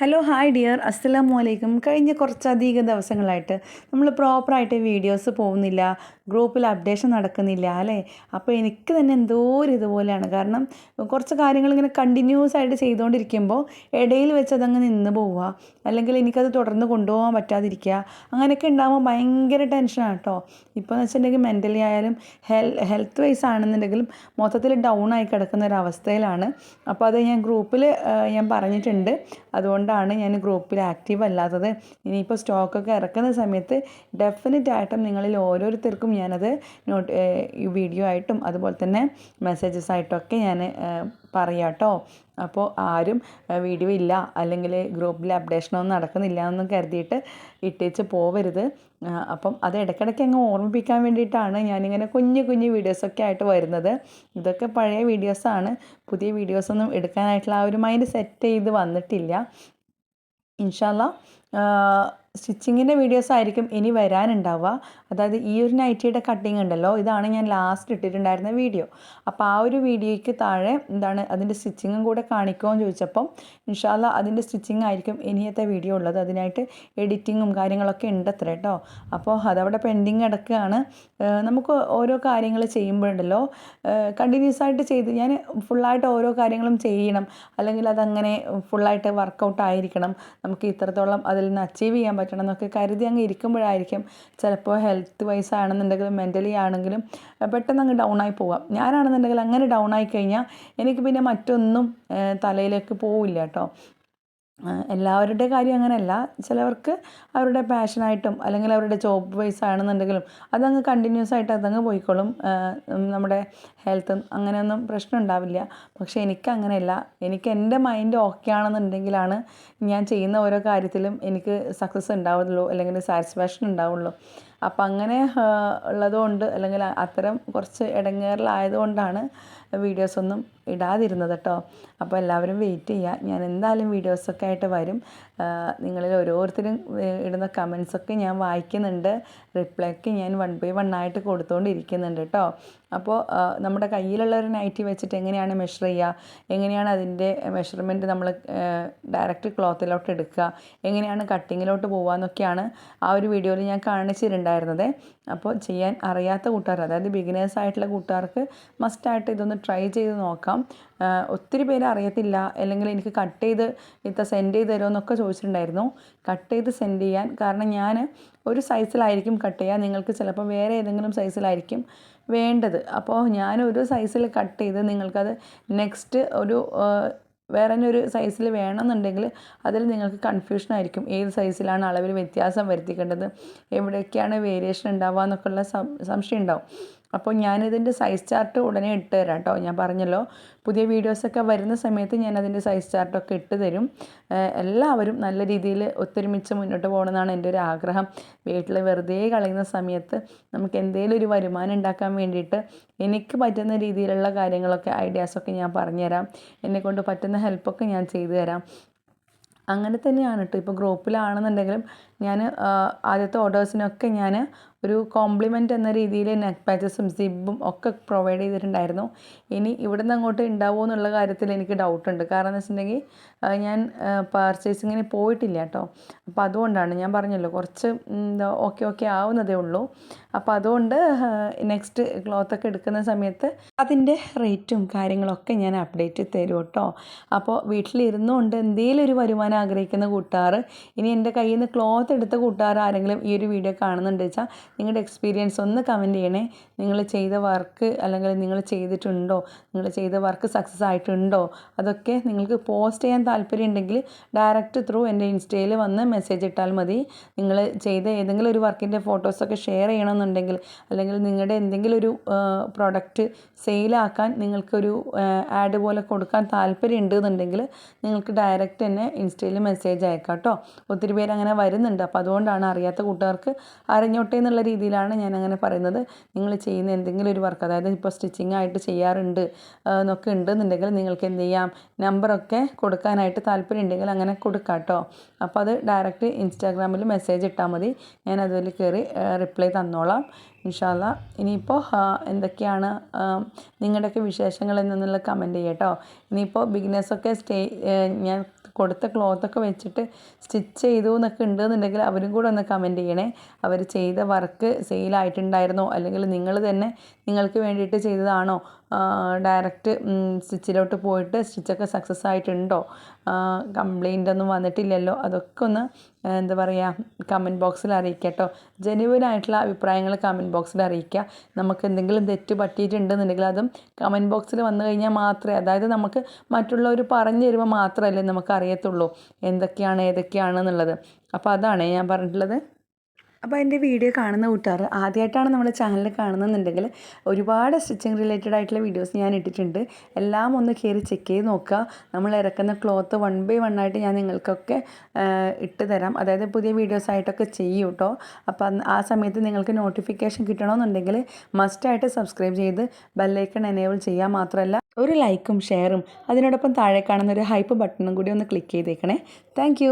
Hello hi dear അസ്സലാമു അലൈക്കും കഴിഞ്ഞ കുറച്ചധികം ദിവസങ്ങളായിട്ട് നമ്മൾ പ്രോപ്പറായിട്ട് വീഡിയോസ് പോകുന്നില്ല. ഗ്രൂപ്പിൽ അപ്ഡേഷൻ നടക്കുന്നില്ല അല്ലേ? അപ്പോൾ എനിക്ക് തന്നെ എന്തോ ഒരു ഇതുപോലെയാണ്. കാരണം കുറച്ച് കാര്യങ്ങൾ ഇങ്ങനെ കണ്ടിന്യൂസ് ആയിട്ട് ചെയ്തുകൊണ്ടിരിക്കുമ്പോൾ ഇടയിൽ വെച്ച് അതങ്ങ് നിന്ന് പോവുക. അല്ലെങ്കിൽ എനിക്കത് തുടർന്ന് കൊണ്ടുപോകാൻ പറ്റാതിരിക്കുക. അങ്ങനെയൊക്കെ ഉണ്ടാകുമ്പോൾ ഭയങ്കര ടെൻഷനാണ് കേട്ടോ. ഇപ്പോൾ എന്ന് വെച്ചിട്ടുണ്ടെങ്കിൽ മെന്റലി ആയാലും ഹെൽ ഹെൽത്ത് വൈസ് ആണെന്നുണ്ടെങ്കിലും മൊത്തത്തിൽ ഡൗൺ ആയി കിടക്കുന്ന ഒരു അവസ്ഥയിലാണ്. അപ്പോൾ അത് ഞാൻ ഗ്രൂപ്പിൽ ഞാൻ പറഞ്ഞിട്ടുണ്ട്. അതുകൊണ്ടാണ് ഞാൻ ഗ്രൂപ്പിൽ ആക്റ്റീവ് അല്ലാത്തത്. ഇനിയിപ്പോൾ സ്റ്റോക്കൊക്കെ ഇറക്കുന്ന സമയത്ത് ഡെഫിനറ്റ് ആയിട്ടും നിങ്ങളിൽ ഓരോരുത്തർക്കും ഞാനത് നോട്ട് വീഡിയോ ആയിട്ടും അതുപോലെ തന്നെ മെസ്സേജസ് ആയിട്ടൊക്കെ ഞാൻ പറയാം കേട്ടോ അപ്പോൾ ആരും വീഡിയോ ഇല്ല. അല്ലെങ്കിൽ ഗ്രൂപ്പിൽ അപ്ഡേഷനൊന്നും നടക്കുന്നില്ല എന്നൊന്നും കരുതിയിട്ട് ഇട്ടേച്ച് പോവരുത്. അപ്പം അത് ഇടയ്ക്കിടയ്ക്ക് അങ്ങ് ഓർമ്മിപ്പിക്കാൻ വേണ്ടിയിട്ടാണ് ഞാനിങ്ങനെ കുഞ്ഞു കുഞ്ഞു വീഡിയോസൊക്കെ ആയിട്ട് വരുന്നത്. ഇതൊക്കെ പഴയ വീഡിയോസാണ് പുതിയ വീഡിയോസൊന്നും എടുക്കാനായിട്ടുള്ള ആ ഒരു മൈൻഡ് സെറ്റ് ചെയ്ത് വന്നിട്ടില്ല. ഇൻഷാല്ല സ്റ്റിച്ചിങ്ങിന്റെ വീഡിയോസ് ആയിരിക്കും ഇനി വരാനുണ്ടാവുക. അതായത് ഈ ഒരു നൈറ്റിയുടെ കട്ടിങ് ഉണ്ടല്ലോ ഇതാണ് ഞാൻ ലാസ്റ്റ് ഇട്ടിട്ടുണ്ടായിരുന്ന വീഡിയോ അപ്പോൾ ആ ഒരു വീഡിയോയ്ക്ക് താഴെ എന്താണ് അതിന്റെ സ്റ്റിച്ചിങ്ങും കൂടെ കാണിക്കുമോ എന്ന് ചോദിച്ചപ്പം ഇൻഷാല്ല അതിന്റെ സ്റ്റിച്ചിങ് ആയിരിക്കും ഇനിയത്തെ വീഡിയോ ഉള്ളത്. അതിനായിട്ട് എഡിറ്റിങ്ങും കാര്യങ്ങളൊക്കെ ഉണ്ട് അത്ര കേട്ടോ. അപ്പോൾ അതവിടെ പെൻഡിങ് കിടക്കുകയാണ്. നമുക്ക് ഓരോ കാര്യങ്ങൾ ചെയ്യുമ്പോഴുണ്ടല്ലോ കണ്ടിന്യൂസ് ആയിട്ട് ചെയ്ത് ഞാൻ ഫുള്ളായിട്ട് ഓരോ കാര്യങ്ങളും ചെയ്യണം. അല്ലെങ്കിൽ അതങ്ങനെ ഫുള്ളായിട്ട് വർക്കൗട്ട് ആയിരിക്കണം. നമുക്ക് ഇത്രത്തോളം അതിൽ നിന്ന് അച്ചീവ് ചെയ്യാൻ പറ്റണം എന്നൊക്കെ കരുതി അങ്ങ് ഇരിക്കുമ്പോഴായിരിക്കും ചിലപ്പോൾ ഹെൽത്ത് വൈസ് ആണെന്നുണ്ടെങ്കിലും മെന്റലി ആണെങ്കിലും പെട്ടെന്ന് അങ്ങ് ഡൗൺ ആയി പോവാം. ഞാനാണെന്നുണ്ടെങ്കിൽ അങ്ങനെ ഡൗൺ ആയി കഴിഞ്ഞാൽ എനിക്ക് പിന്നെ മറ്റൊന്നും തലയിലേക്ക് പോവില്ല കേട്ടോ. എല്ലാവരുടെ കാര്യം അങ്ങനെയല്ല. ചിലവർക്ക് അവരുടെ പാഷനായിട്ടും അല്ലെങ്കിൽ അവരുടെ ജോബ് വൈസ് ആണെന്നുണ്ടെങ്കിലും അതങ്ങ് കണ്ടിന്യൂസ് ആയിട്ട് അതങ്ങ് പോയിക്കോളും. നമ്മുടെ ഹെൽത്ത് അങ്ങനെയൊന്നും പ്രശ്നം ഉണ്ടാവില്ല. പക്ഷേ എനിക്ക് അങ്ങനെയല്ല. എനിക്ക് എന്റെ മൈൻഡ് ഓക്കെ ആണെന്നുണ്ടെങ്കിലാണ് ഞാൻ ചെയ്യുന്ന ഓരോ കാര്യത്തിലും എനിക്ക് സക്സസ് ഉണ്ടാവുള്ളൂ അല്ലെങ്കിൽ സാറ്റിസ്ഫാക്ഷൻ ഉണ്ടാവുള്ളൂ. അപ്പം അങ്ങനെ ഉള്ളതുകൊണ്ട് അല്ലെങ്കിൽ അത്തരം കുറച്ച് ഇടങ്ങേറിലായതുകൊണ്ടാണ് വീഡിയോസൊന്നും ഇടാതിരുന്നത് കേട്ടോ. അപ്പോൾ എല്ലാവരും വെയിറ്റ് ചെയ്യുക. ഞാൻ എന്തായാലും വീഡിയോസൊക്കെ ആയിട്ട് വരും. നിങ്ങളിൽ ഓരോരുത്തരും ഇടുന്ന കമൻസൊക്കെ ഞാൻ വായിക്കുന്നുണ്ട്. റിപ്ലൈക്ക് ഞാൻ വൺ ബൈ വൺ ആയിട്ട് കൊടുത്തുകൊണ്ടിരിക്കുന്നുണ്ട് കേട്ടോ. അപ്പോൾ നമ്മുടെ കയ്യിലുള്ള ഒരു നൈറ്റി വെച്ചിട്ട് എങ്ങനെയാണ് മെഷർ ചെയ്യുക എങ്ങനെയാണ് അതിന്റെ മെഷർമെന്റ് നമ്മൾ ഡയറക്റ്റ് ക്ലോത്തിലോട്ട് എടുക്കുക? എങ്ങനെയാണ് കട്ടിങ്ങിലോട്ട് പോകുക എന്നൊക്കെയാണ് ആ ഒരു വീഡിയോയിൽ ഞാൻ കാണിച്ചിട്ടുണ്ടായിരുന്നത്. അപ്പോൾ ചെയ്യാൻ അറിയാത്ത കൂട്ടുകാർ അതായത് ബിഗിനേഴ്സ് ആയിട്ടുള്ള കൂട്ടുകാർക്ക് മസ്റ്റായിട്ട് ഇതൊന്ന് ട്രൈ ചെയ്ത് നോക്കാം. ഒത്തിരി പേര് അറിയത്തില്ല അല്ലെങ്കിൽ എനിക്ക് കട്ട് ചെയ്ത് ഇത്ര സെൻഡ് ചെയ്ത് തരുമോ എന്നൊക്കെ ചോദിച്ചിട്ടുണ്ടായിരുന്നു. കട്ട് ചെയ്ത് സെൻഡ് ചെയ്യാൻ കാരണം ഞാൻ ഒരു സൈസിലായിരിക്കും കട്ട് ചെയ്യുക നിങ്ങൾക്ക് ചിലപ്പോൾ വേറെ ഏതെങ്കിലും സൈസിലായിരിക്കും വേണ്ടത്. അപ്പോൾ ഞാൻ ഒരു സൈസിൽ കട്ട് ചെയ്ത് നിങ്ങൾക്കത് നെക്സ്റ്റ് ഒരു വേറെ തന്നെ ഒരു സൈസിൽ വേണമെന്നുണ്ടെങ്കിൽ അതിൽ നിങ്ങൾക്ക് കൺഫ്യൂഷൻ ആയിരിക്കും. ഏത് സൈസിലാണ് അളവിൽ വ്യത്യാസം വരുത്തിക്കേണ്ടത്? എവിടെയൊക്കെയാണ് വേരിയേഷൻ ഉണ്ടാവുക എന്നൊക്കെയുള്ള സംശയം ഉണ്ടാവും. അപ്പോൾ ഞാനിതിന്റെ സൈസ് ചാർട്ട് ഉടനെ ഇട്ട് തരാം കേട്ടോ. ഞാൻ പറഞ്ഞല്ലോ പുതിയ വീഡിയോസൊക്കെ വരുന്ന സമയത്ത് ഞാൻ അതിന്റെ സൈസ് ചാർട്ടൊക്കെ ഇട്ട് തരും. എല്ലാവരും നല്ല രീതിയിൽ ഒത്തൊരുമിച്ച് മുന്നോട്ട് പോകണമെന്നാണ് എന്റെ ഒരു ആഗ്രഹം. വീട്ടിൽ വെറുതെ കളയുന്ന സമയത്ത് നമുക്ക് എന്തെങ്കിലും ഒരു വരുമാനം ഉണ്ടാക്കാൻ വേണ്ടിയിട്ട് എനിക്ക് പറ്റുന്ന രീതിയിലുള്ള കാര്യങ്ങളൊക്കെ ഐഡിയാസൊക്കെ ഞാൻ പറഞ്ഞുതരാം. എന്നെക്കൊണ്ട് പറ്റുന്ന ഹെൽപ്പൊക്കെ ഞാൻ ചെയ്തു തരാം. അങ്ങനെ തന്നെയാണ് കേട്ടോ ഇപ്പോൾ ഗ്രൂപ്പിലാണെന്നുണ്ടെങ്കിലും ഞാൻ ആദ്യത്തെ ഓർഡേഴ്സിനൊക്കെ ഞാൻ ഒരു കോംപ്ലിമെന്റ് എന്ന രീതിയിൽ നെക്ക് പാച്ചസും സിബും ഒക്കെ പ്രൊവൈഡ് ചെയ്തിട്ടുണ്ടായിരുന്നു. ഇനി ഇവിടെ നിന്ന് അങ്ങോട്ട് ഉണ്ടാവുമോ എന്നുള്ള കാര്യത്തിൽ എനിക്ക് ഡൗട്ടുണ്ട് കാരണം എന്ന് വെച്ചിട്ടുണ്ടെങ്കിൽ ഞാൻ പർച്ചേസിങ്ങിന് പോയിട്ടില്ല കേട്ടോ. അപ്പോൾ അതുകൊണ്ടാണ് ഞാൻ പറഞ്ഞല്ലോ കുറച്ച് എന്താ ഓക്കെ ഓക്കെ ആവുന്നതേ ഉള്ളൂ. അപ്പോൾ അതുകൊണ്ട് നെക്സ്റ്റ് ക്ലോത്തൊക്കെ എടുക്കുന്ന സമയത്ത് അതിന്റെ റേറ്റും കാര്യങ്ങളൊക്കെ ഞാൻ അപ്ഡേറ്റ് തരും കേട്ടോ. അപ്പോൾ വീട്ടിലിരുന്നുകൊണ്ട് എന്തെങ്കിലും ഒരു വരുമാനം ആഗ്രഹിക്കുന്ന കൂട്ടുകാർ ഇനി എന്റെ കയ്യിൽ നിന്ന് ക്ലോത്ത് എടുത്ത കൂട്ടുകാർ ആരെങ്കിലും ഈ ഒരു വീഡിയോ കാണുന്നുണ്ട് വെച്ചാൽ നിങ്ങളുടെ എക്സ്പീരിയൻസ് ഒന്ന് കമന്റ് ചെയ്യണേ. നിങ്ങൾ ചെയ്ത വർക്ക് അല്ലെങ്കിൽ നിങ്ങൾ ചെയ്തിട്ടുണ്ടോ? നിങ്ങൾ ചെയ്ത വർക്ക് സക്സസ് ആയിട്ടുണ്ടോ? അതൊക്കെ നിങ്ങൾക്ക് പോസ്റ്റ് ചെയ്യാൻ താല്പര്യം ഉണ്ടെങ്കിൽ ഡയറക്റ്റ് ത്രൂ എന്റെ ഇൻസ്റ്റയിൽ വന്ന് മെസ്സേജ് ഇട്ടാൽ മതി. നിങ്ങൾ ചെയ്ത ഏതെങ്കിലും ഒരു വർക്കിന്റെ ഫോട്ടോസൊക്കെ ഷെയർ ചെയ്യണമെന്നുണ്ടെങ്കിൽ അല്ലെങ്കിൽ നിങ്ങളുടെ എന്തെങ്കിലും ഒരു പ്രോഡക്റ്റ് സെയിലാക്കാൻ നിങ്ങൾക്കൊരു ആഡ് പോലെ കൊടുക്കാൻ താല്പര്യം ഉണ്ടെന്നുണ്ടെങ്കിൽ നിങ്ങൾക്ക് ഡയറക്റ്റ് തന്നെ ഇൻസ്റ്റയിൽ മെസ്സേജ് അയക്കാം കേട്ടോ. ഒത്തിരി പേര് അങ്ങനെ വരുന്നുണ്ട്. അപ്പോൾ അതുകൊണ്ടാണ് അറിയാത്ത കൂട്ടുകാർക്ക് അറിഞ്ഞോട്ടെ എന്നുള്ള രീതിയിലാണ് ഞാൻ അങ്ങനെ പറയുന്നത്. നിങ്ങൾ ചെയ്യുന്ന എന്തെങ്കിലും ഒരു വർക്ക് അതായത് ഇപ്പോൾ സ്റ്റിച്ചിങ് ആയിട്ട് ചെയ്യാറുണ്ട് എന്നൊക്കെ ഉണ്ടെന്നുണ്ടെങ്കിൽ നിങ്ങൾക്ക് എന്ത് ചെയ്യാം? നമ്പറൊക്കെ കൊടുക്കാനായിട്ട് താല്പര്യം ഉണ്ടെങ്കിൽ അങ്ങനെ കൊടുക്കാം കേട്ടോ. അപ്പോൾ അത് ഡയറക്റ്റ് ഇൻസ്റ്റാഗ്രാമിൽ മെസ്സേജ് ഇട്ടാൽ മതി. ഞാൻ അതിൽ കയറി റിപ്ലൈ തന്നോളാം. ഇൻഷാല്ല ഇനിയിപ്പോൾ എന്തൊക്കെയാണ് നിങ്ങളുടെയൊക്കെ വിശേഷങ്ങൾ എന്നുള്ള കമന്റ് ചെയ്യട്ടോ ഇനിയിപ്പോൾ ബിഗിനേഴ്സൊക്കെ സ്റ്റേ ഞാൻ കൊടുത്ത ക്ലോത്തൊക്കെ വെച്ചിട്ട് സ്റ്റിച്ച് ചെയ്തു എന്നൊക്കെ ഉണ്ടെന്നുണ്ടെങ്കിൽ അവരും കൂടെ ഒന്ന് കമന്റ് ചെയ്യണേ. അവർ ചെയ്ത വർക്ക് സെയിലായിട്ടുണ്ടായിരുന്നോ അല്ലെങ്കിൽ നിങ്ങൾ തന്നെ നിങ്ങൾക്ക് വേണ്ടിയിട്ട് ചെയ്തതാണോ? ഡയറക്റ്റ് സ്റ്റിച്ചിലോട്ട് പോയിട്ട് സ്റ്റിച്ചൊക്കെ സക്സസ് ആയിട്ടുണ്ടോ? കംപ്ലൈന്റ് ഒന്നും വന്നിട്ടില്ലല്ലോ? അതൊക്കെ ഒന്ന് എന്താ പറയുക കമന്റ് ബോക്സിൽ അറിയിക്കുക കേട്ടോ ജെന്യുവൻ ആയിട്ടുള്ള അഭിപ്രായങ്ങൾ കമന്റ് ബോക്സിൽ അറിയിക്കുക. നമുക്ക് എന്തെങ്കിലും തെറ്റ് പറ്റിയിട്ടുണ്ടെന്നുണ്ടെങ്കിൽ അതും കമന്റ് ബോക്സിൽ വന്നു കഴിഞ്ഞാൽ മാത്രമേ അതായത് നമുക്ക് മറ്റുള്ളവർ പറഞ്ഞു തരുമ്പോൾ മാത്രമല്ലേ നമുക്ക് അറിയത്തുള്ളൂ എന്തൊക്കെയാണ് ഏതൊക്കെയാണ് എന്നുള്ളത് അപ്പോൾ അതാണ് ഞാൻ പറഞ്ഞിട്ടുള്ളത്. അപ്പോൾ എന്റെ വീഡിയോ കാണുന്ന കൂട്ടുകാർ ആദ്യമായിട്ടാണ് നമ്മുടെ ചാനൽ കാണുന്നുണ്ടെങ്കിൽ ഒരുപാട് സ്റ്റിച്ചിങ് റിലേറ്റഡ് ആയിട്ടുള്ള വീഡിയോസ് ഞാൻ ഇട്ടിട്ടുണ്ട്. എല്ലാം ഒന്ന് കയറി ചെക്ക് ചെയ്ത് നോക്കുക. നമ്മൾ ഇറക്കുന്ന ക്ലോത്ത് വൺ ബൈ വൺ ആയിട്ട് ഞാൻ നിങ്ങൾക്കൊക്കെ ഇട്ട് തരാം. അതായത് പുതിയ വീഡിയോസ് ആയിട്ടൊക്കെ ചെയ്യും കേട്ടോ അപ്പോൾ ആ സമയത്ത് നിങ്ങൾക്ക് നോട്ടിഫിക്കേഷൻ കിട്ടണമെന്നുണ്ടെങ്കിൽ മസ്റ്റായിട്ട് സബ്സ്ക്രൈബ് ചെയ്ത് ബെല്ലൈക്കൺ എനേബിൾ ചെയ്യുക മാത്രമല്ല ഒരു ലൈക്കും ഷെയറും അതിനോടൊപ്പം താഴെ കാണുന്ന ഒരു ഹൈപ്പ് ബട്ടണും കൂടി ഒന്ന് ക്ലിക്ക് ചെയ്തേക്കണേ. താങ്ക്